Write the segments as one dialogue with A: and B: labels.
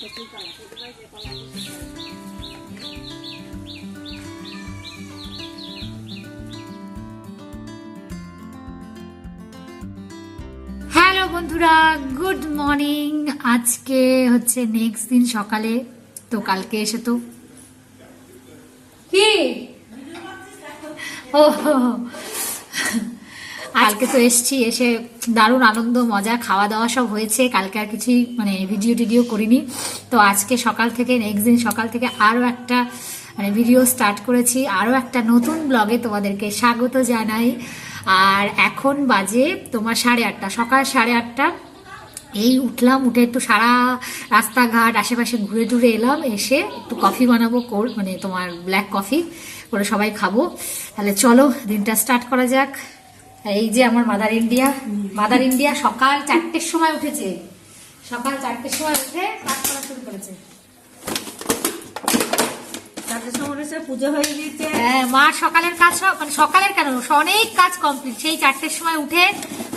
A: Hello বন্ধুরা, good morning. আজকে হচ্ছে নেক্সট দিন সকালে, তো কালকে এসে তো। কি? ও কালকে তো এসছি, এসে দারুণ আনন্দ, মজা খাওয়া দাওয়া সব হয়েছে। কালকে আর কিছুই মানে ভিডিও টিডিও করিনি। তো আজকে সকাল থেকে নেক্সট দিন সকাল থেকে আরও একটা মানে ভিডিও স্টার্ট করেছি। আরও একটা নতুন ব্লগে তোমাদেরকে স্বাগত জানাই। আর এখন বাজে তোমার সাড়ে আটটা, সকাল সাড়ে আটটা। এই উঠলাম, উঠে একটু সারা রাস্তাঘাট, আশেপাশে ঘুরে টুরে এলাম, এসে একটু কফি বানাবো কোর মানে তোমার ব্ল্যাক কফি করে সবাই খাব। তাহলে চলো, দিনটা স্টার্ট করা যাক। এই যে আমার মাদার ইন্ডিয়া মাদার ইন্ডিয়া সকাল চারটের সময় উঠেছে। সকাল চারটের সময় উঠে কাজ করা শুরু করেছে।
B: হয়ে গিয়েছে।
A: হ্যাঁ মা সকালের কাজ মানে সকালের কেন? অনেক কাজ কমপ্লিট সেই চারটের সময় উঠে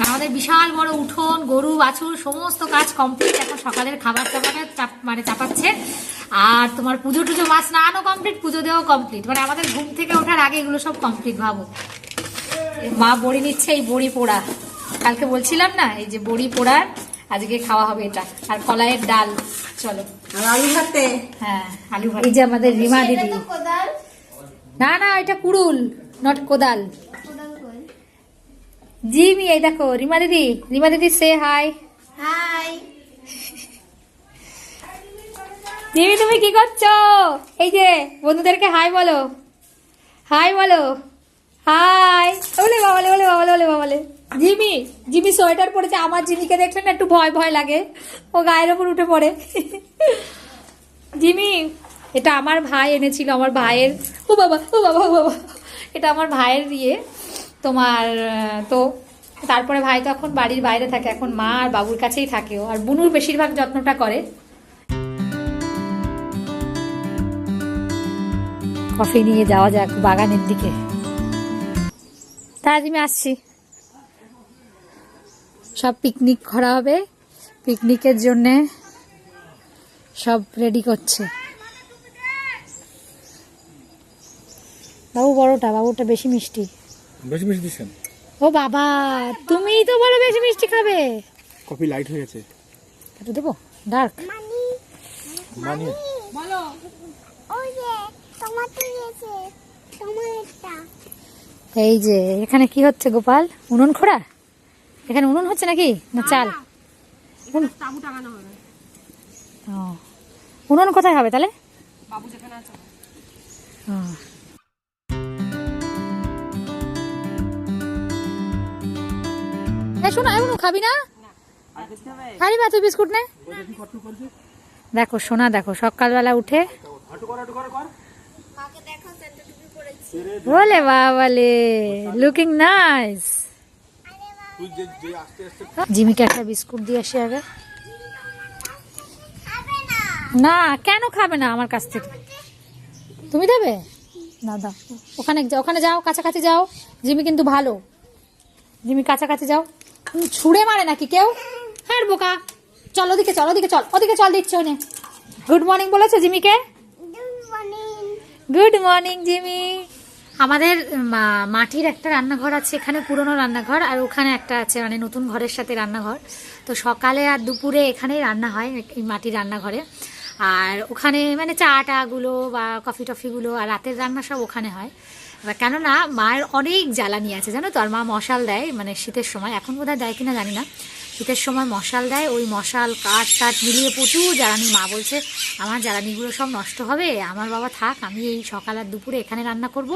A: আমাদের বিশাল বড় উঠোন গরু বাছুর সমস্ত কাজ কমপ্লিট এখন সকালের খাবার মানে চাপাচ্ছে। আর তোমার পুজো টুজো মাছ স্নানও কমপ্লিট পুজো দেওয়াও কমপ্লিট মানে আমাদের ঘুম থেকে ওঠার আগে এগুলো সব কমপ্লিট ভাবো। মা বড়ি নিচ্ছে এই বড়ি পোড়া। কালকে বলছিলাম না এই যে বড়ি পোড়ার আজকে খাওয়া হবে এটা। আর কলাইয়ের ডাল চলো।
B: আলু ভাতে?
A: হ্যাঁ আলু ভাজি। এই যে আমাদের রিমা দিদি। না না এটা কুড়ুল নট কোদাল। জিমি এই দেখো রিমা দিদি। রিমা দিদি সে হাই
C: হাই
A: জিমি তুমি কি করছ? এই যে বন্ধুদেরকে হাই বলো। হাই বলো। হাই। ওলে বাবালে ওলে বাবালে ওলে বাবালে। জিমি জিমি সোয়েটার পরেছে, আমার জিমিকে দেখলে না একটু ভয় ভয় লাগে। ও গায়ের ওপর উঠে পড়ে। জিমি, এটা আমার ভাই এনেছিল, আমার ভাইয়ের। ও বাবা ও বাবা ও বাবা। এটা আমার ভাইয়ের ইয়ে। তোমার তো তারপরে ভাই তো এখন বাড়ির বাইরে থাকে, এখন মা আর বাবুর কাছেই থাকে আর বুনুর বেশিরভাগ যত্নটা করে। কফি নিয়ে যাওয়া যাক বাগানের দিকে। তাজ আমি আসছি। সব পিকনিক করা হবে। পিকনিকের জন্যে সব রেডি করছে। বাবু বড়টা বাবুটা বেশি মিষ্টি।
D: বেশি মিষ্টি দিচ্ছেন?
A: ও বাবা তুমি তো বড় বেশি মিষ্টি খাবে।
D: কফি লাইট হয়ে গেছে।
A: একটু দেবো? ডার্ক
D: মানিয়ে
C: ওই যে টমেটো দিয়েছে টমেটোটা
A: এই যে এখানে কি হচ্ছে গোপাল? উনুন খোড়া? এখানে উনুন হচ্ছে নাকি? না চাল? ও। উনুন কোথায় হবে তাহলে?
B: বাবু যেখানে আছে।
A: ও। এ শোনো এমন খাবি না? খাবি না তুই বিস্কুট নে। দেখো সোনা দেখো সকালবেলা উঠে বলে বাবালে লুকিং নাইস জিমিকে একটা বিস্কুট দিয়ে আসি আগে।
C: না,
A: কেন খাবে না আমার কাছ থেকে? তুমি দেবে? না, দাও। ওখানে ওখানে যাও, কাছাকাছি যাও। জিমি কিন্তু ভালো। জিমি, কাছাকাছি যাও। ছুঁড়ে মারে নাকি কেউ? হ্যাঁ বোকা। চল ওদিকে চল ওদিকে চল ওদিকে চল দিচ্ছে গুড মর্নিং বলেছ জিমিকে।
C: গুড মর্নিং
A: জিমি আমাদের মাটির একটা রান্নাঘর আছে, এখানে পুরনো রান্নাঘর, আর ওখানে একটা আছে মানে নতুন ঘরের সাথে রান্নাঘর। তো সকালে আর দুপুরে এখানেই রান্না হয়, এই মাটির রান্নাঘরে। আর ওখানে মানে চা টাগুলো বা কফি টফিগুলো, আর রাতের রান্না সব ওখানে হয়। এবার কেননা, মায়ের অনেক জ্বালানি আছে, জানো তো? আর মা মশাল দেয় মানে শীতের সময়। এখন বোধহয় দেয় কিনা জানি না। শীতের সময় মশাল দেয়, ওই মশাল, কাঠ টাঠ মিলিয়ে প্রচুর জ্বালানি মা বলছে, আমার জ্বালানিগুলো সব নষ্ট হবে, আমার বাবা থাক, আমি এই সকাল আর দুপুরে এখানে রান্না করব।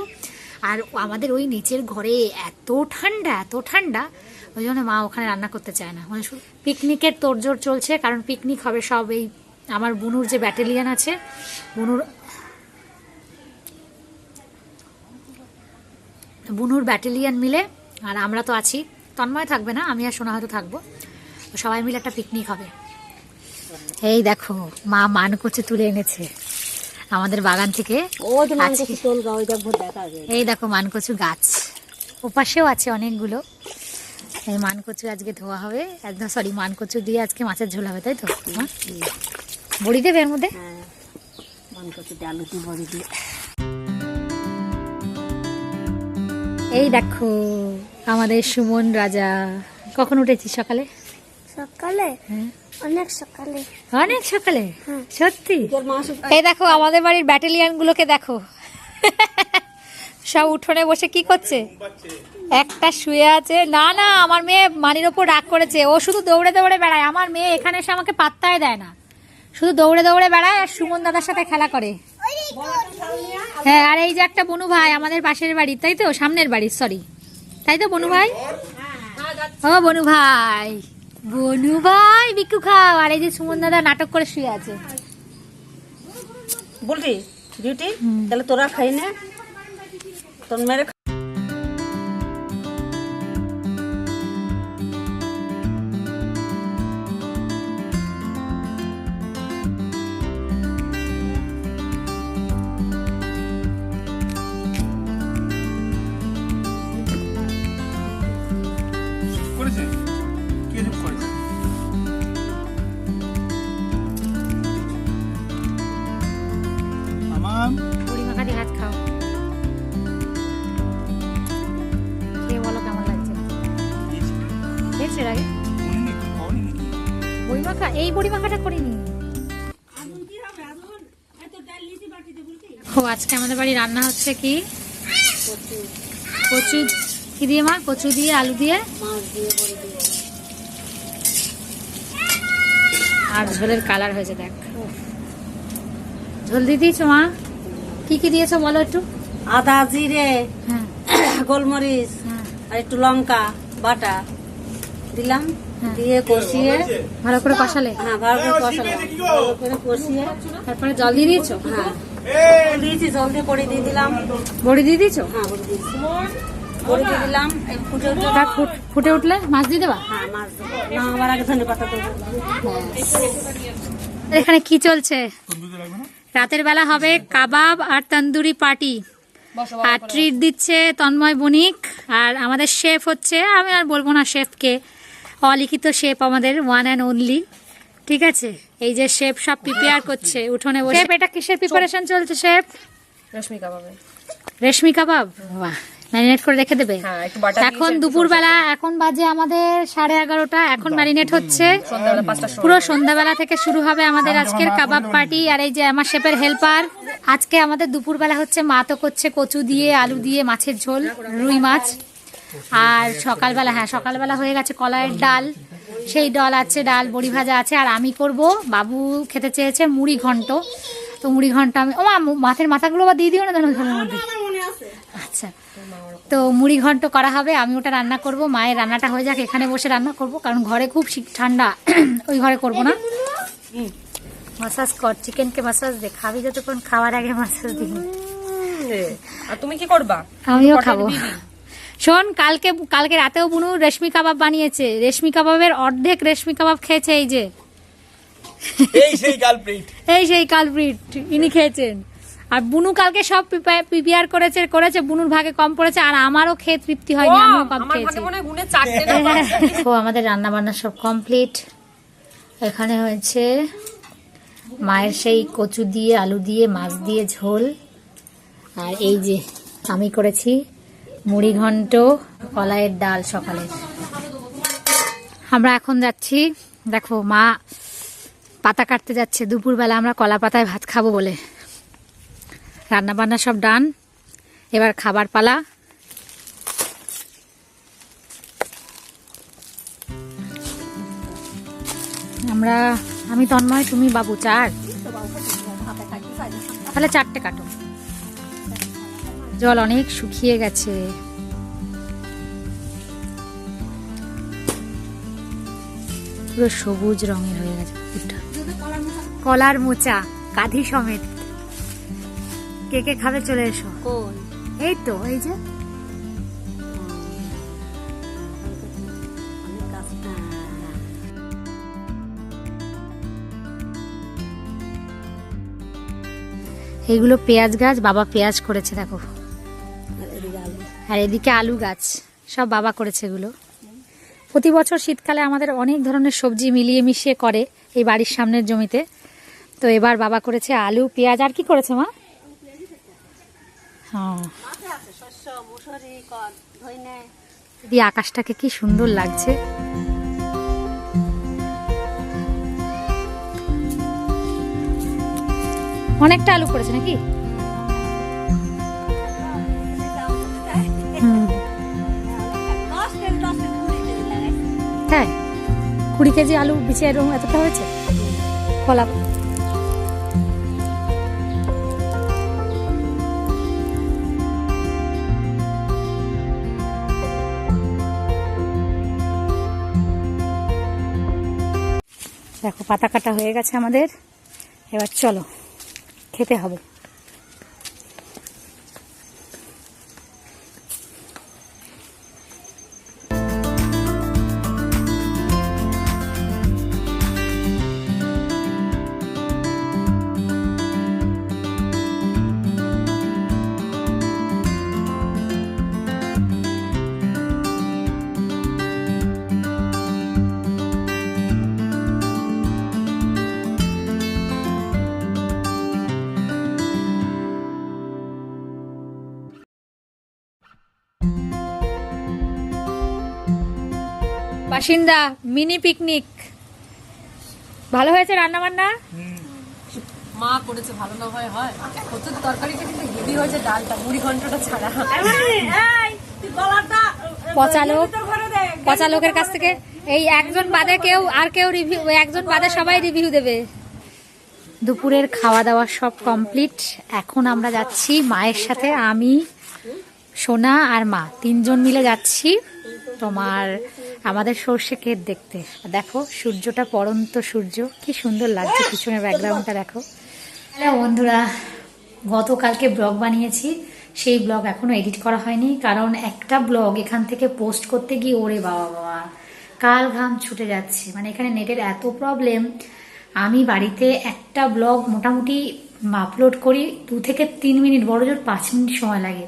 A: আর আমাদের ওই নিচের ঘরে এত ঠান্ডা এত ঠান্ডা, ওই জন্য মা ওখানে রান্না করতে চায় না। মানে পিকনিকের তোড়জোড় চলছে, কারণ পিকনিক হবে সব এই আমার বুনুর যে ব্যাটালিয়ান আছে, বুনুর বুনুর ব্যাটালিয়ান মিলে, আর আমরা তো আছি। তন্ময় থাকবে না, আমি আর সোনা হয়তো থাকব। সবাই মিলে একটা পিকনিক হবে। এই দেখো মা মান কচু তুলে এনেছে। আমাদের বাগান থেকে এই দেখো মানকচু গাছ। ওপাশেও আছে অনেকগুলো। এই মানকচু আজকে ধোয়া হবে। একদম সরি মানকচু দিয়ে আজকে মাছের ঝোল হবে তাই তো? মা? বড়ি দেবে এর মধ্যে?
B: হ্যাঁ
A: এই দেখো আমাদের সুমন রাজা। কখন উঠেছিস সকালে?
C: সকালে
A: হ্যাঁ।
C: অনেক সকালে।
A: অনেক সকালে? সত্যি? এই দেখো আমাদের বাড়ির ব্যাটালিয়ান গুলোকে দেখো। সব উঠোনে বসে কি করছে? একটা শুয়ে আছে। না না আমার মেয়ে মানির ওপর রাগ করেছে। ও শুধু দৌড়ে দৌড়ে বেড়ায়। আমার মেয়ে এখানে এসে আমাকে পাত্তাই দেয় না। শুধু দৌড়ে দৌড়ে বেড়ায় আর সুমন দাদার সাথে খেলা করে। হ্যাঁ আর এই যে একটা বনু ভাই আমাদের পাশের বাড়ি তাই তো? সামনের বাড়ি সরি তাই তো বনু ভাই? ও বনু ভাই। বনু ভাই বিকু খাও। আর এই যে সুমন দাদা নাটক করে শুয়ে আছে।
B: বলবি? ডিউটি তাহলে তোরা খাই না। তোর মেরে
A: বড়ি মাখা এই বড়ি মাখাটা করিনি। ও আজকে আমাদের বাড়ি রান্না হচ্ছে কি? কচু কি দিয়ে মা? কচু দিয়ে আলু দিয়ে? আর ঝোলের কালার হয়েছে দেখ। ঝোল দিয়ে দিয়েছ মা? কি কি দিয়েছ বলো একটু?
B: আদা জিরে
A: হ্যাঁ।
B: গোলমরিচ
A: হ্যাঁ।
B: আর একটু লঙ্কা বাটা। দিলাম। দিয়ে কষিয়ে
A: ভালো করে কষালে।
B: হ্যাঁ ভালো করে কষালাম ভালো করে কষিয়ে
A: তারপরে জল দিয়ে দিয়েছ?
B: হ্যাঁ। দিয়েছি জল দিয়ে বড়ি দিয়ে দিলাম।
A: বড়ি দিয়ে দিয়েছ?
B: হ্যাঁ বড়ি দিয়েছি। বড়ি দিয়ে দিলাম ফুটে উঠে
A: ফুটে উঠলে মাছ দিয়ে দেবা?
B: হ্যাঁ মাছ দেবো। না আবার আগে ধনে পাতা দেবো।
A: এখানে কি চলছে? রাতের বেলা হবে কাবাব আর তন্দুরি পার্টি। আর ট্রিট দিচ্ছে তন্ময় বণিক আর আমাদের শেফ হচ্ছে আমি আর বলব না শেফকে অলিখিত শেপ আমাদের ওয়ান অ্যান্ড অনলি ঠিক আছে? এই যে শেপ সব প্রিপেয়ার করছে উঠোনে বসে। শেফ এটা কিসের প্রিপারেশন চলছে শেফ
B: রশ্মি কাবাবে
A: রেশমি কাবাব? বাহ ম্যারিনেট করে রেখে দেবে।
B: হ্যাঁ একটু বাটা
A: এখন দুপুরবেলা এখন বাজে আমাদের সাড়ে এগারোটা এখন ম্যারিনেট হচ্ছে। পুরো সন্ধ্যাবেলা থেকে শুরু হবে আমাদের আজকের কাবাব পার্টি আর এই যে আমার শেপের হেল্পার আজকে আমাদের দুপুরবেলা হচ্ছে মা তো করছে কচু দিয়ে আলু দিয়ে মাছের ঝোল রুই মাছ। আর সকালবেলা হ্যাঁ সকালবেলা হয়ে গেছে কলাইয়ের ডাল। সেই ডাল আছে ডাল বড়ি ভাজা আছে আর আমি করব বাবু খেতে চেয়েছে মুড়ি ঘন্ট। তো মুড়ি ঘন্ট আমি ও মা মু- মাছের মাথাগুলো বা দিয়ে দিও না যেন ঝোলের মধ্যে? আচ্ছা। তো মুড়ি ঘন্ট করা হবে আমি ওটা রান্না করব মায়ের রান্নাটা হয়ে যাক এখানে বসে রান্না করব কারণ ঘরে খুব ঠান্ডা ওই ঘরে করব না। মাসাজ কর চিকেনকে মাসাজ দে খাবি যতক্ষণ খাওয়ার আগে মাসাজ দিই
B: আর তুমি কি করবা?
A: আমিও খাব। শোন কালকে কালকে রাতেও বুনু রেশমি কাবাব বানিয়েছে। রেশমি কাবাবের অর্ধেক রেশমি কাবাব খেয়েছে এই যে।
D: এই সেই কালপ্রিট।
A: এই সেই কালপ্রিট ইনি খেয়েছেন। আর বুনু কালকে সব প্রিপেয়ার করেছে করেছে বুনুর ভাগে কম পড়েছে আর আমারও খেয়ে তৃপ্তি হয়নি আমিও কম খেয়েছি। ও আমাদের রান্না বান্না সব কমপ্লিট। এখানে হয়েছে মায়ের সেই কচু দিয়ে আলু দিয়ে মাছ দিয়ে ঝোল। আর এই যে আমি করেছি মুড়ি ঘন্ট, কলাইয়ের ডাল সকালের আমরা এখন যাচ্ছি, দেখো মা পাতা কাটতে যাচ্ছে। দুপুরবেলা আমরা কলা পাতায় ভাত খাব বলে। রান্না বান্না সব ডান। এবার খাবার পালা। আমরা, আমি তন্ময়, তুমি বাবু, চার। তাহলে চারটে কাটো। জল অনেক শুকিয়ে গেছে। পুরো সবুজ রঙের হয়ে গেছে কলার মোচা কাঁধি সমেত। কে কে খাবে চলে এসো। এই তো এই যে। এইগুলো পেঁয়াজ গাছ বাবা পেঁয়াজ করেছে দেখো। আর এদিকে আলু গাছ, সব বাবা করেছে এগুলো। প্রতি বছর শীতকালে আমাদের অনেক ধরনের সবজি মিলিয়ে মিশিয়ে করে এই বাড়ির সামনের জমিতে। তো এবার বাবা করেছে আলু, পেঁয়াজ, আর কি করেছে মা? হ্যাঁ। দিদি আকাশটাকে কি সুন্দর লাগছে। অনেকটা আলু করেছে নাকি? তাই কুড়ি কেজি আলু বিছে এরকম এতটা হয়েছে? কলা দেখো, পাতা কাটা হয়ে গেছে আমাদের। এবার চলো, খেতে হবে। বাসিন্দা মিনি পিকনিক ভালো হয়েছে রান্না বান্না
E: মা করেছে ভালো না হয় হয়। কত তরকারিটা কিন্তু হেভি হয়েছে ডালটা মুড়ি ঘন্টটা ছাড়া।
A: পচা লোক পচা লোকের কাছ থেকে এই একজন বাদে কেউ আর কেউ রিভিউ একজন বাদে সবাই রিভিউ দেবে। দুপুরের খাওয়া দাওয়া সব কমপ্লিট এখন আমরা যাচ্ছি মায়ের সাথে আমি সোনা আর মা। তিনজন মিলে যাচ্ছি। তোমার আমাদের সর্ষে ক্ষেত দেখতে। দেখো, সূর্যটা পরন্ত সূর্য। কি সুন্দর লাগছে পিছনের ব্যাকগ্রাউন্ডটা দেখো। হ্যাঁ বন্ধুরা, গতকালকে ব্লগ বানিয়েছি। সেই ব্লগ এখনও এডিট করা হয়নি, কারণ একটা ব্লগ এখান থেকে পোস্ট করতে গিয়ে ওরে বাবা বাবা। কাল ঘাম ছুটে যাচ্ছে। মানে এখানে নেটের এত প্রবলেম আমি বাড়িতে একটা ব্লগ মোটামুটি আপলোড করি, দু থেকে তিন মিনিট বড় জোর পাঁচ মিনিট সময় লাগে।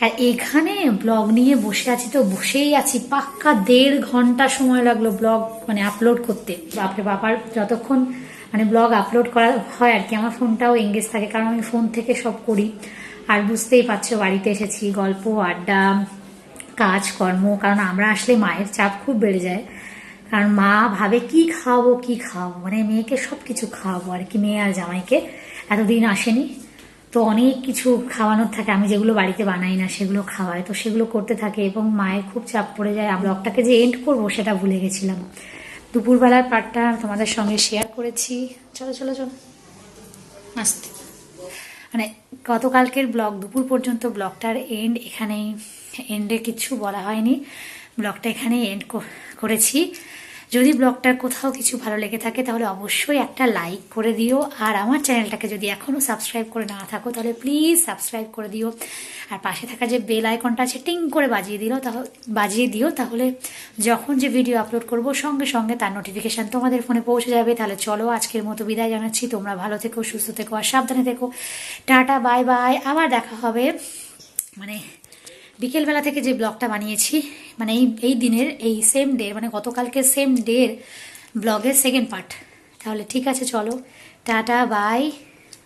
A: আর এখানে ব্লগ নিয়ে বসে আছি তো, বসেই আছি। পাক্কা দেড় ঘণ্টা সময় লাগল ব্লগ মানে আপলোড করতে। বাপরে বাবার যতক্ষণ মানে ব্লগ আপলোড করা হয় আর কি, আমার ফোনটাও এঙ্গেজ থাকে, কারণ আমি ফোন থেকে সব করি। আর বুঝতেই পারছ, বাড়িতে এসেছি, গল্প, আড্ডা, কাজকর্ম, কারণ আমরা আসলে মায়ের চাপ খুব বেড়ে যায়। কারণ মা ভাবে কি খাওয়াবো কি খাওয়াবো মানে মেয়েকে সব কিছু খাওয়াবো আর কি, মেয়ে আর জামাইকে। এতদিন আসেনি। তো অনেক কিছু খাওয়ানোর থাকে। আমি যেগুলো বাড়িতে বানাই না, সেগুলো খাওয়াই তো সেগুলো করতে থাকে এবং মায়ের খুব চাপ পড়ে যায়। ব্লগটাকে যে এন্ড করব সেটা ভুলে গেছিলাম। দুপুরবেলার পার্টটা তোমাদের সঙ্গে শেয়ার করেছি। চলো চলো চলো। আসতে মানে গতকালকের ব্লগ দুপুর পর্যন্ত ব্লগটার এন্ড এখানেই এন্ডে কিছু বলা হয়নি। ব্লগটা এখানেই এন্ড করেছি। যদি ব্লগটার কোথাও কিছু ভালো লেগে থাকে, তাহলে অবশ্যই একটা লাইক করে দিও। আর আমার চ্যানেলটাকে যদি এখনও সাবস্ক্রাইব করে না থাকো, তাহলে প্লিজ সাবস্ক্রাইব করে দিও। আর পাশে থাকা যে বেল আইকনটা আছে, টিং করে বাজিয়ে দিল তাহলে বাজিয়ে দিও। তাহলে যখন যে ভিডিও আপলোড করব, সঙ্গে সঙ্গে তার নোটিফিকেশান তোমাদের ফোনে পৌঁছে যাবে। তাহলে চলো, আজকের মতো বিদায় জানাচ্ছি। তোমরা ভালো থেকো, সুস্থ থেকো, আর সাবধানে থেকো। টাটা বাই বাই আবার দেখা হবে মানে বিকেলবেলা থেকে যে ব্লগটা বানিয়েছি মানে এই এই দিনের, এই সেম ডে মানে গতকালকে সেম ডের ব্লগের সেকেন্ড পার্ট তাহলে ঠিক আছে, চলো। Tata bye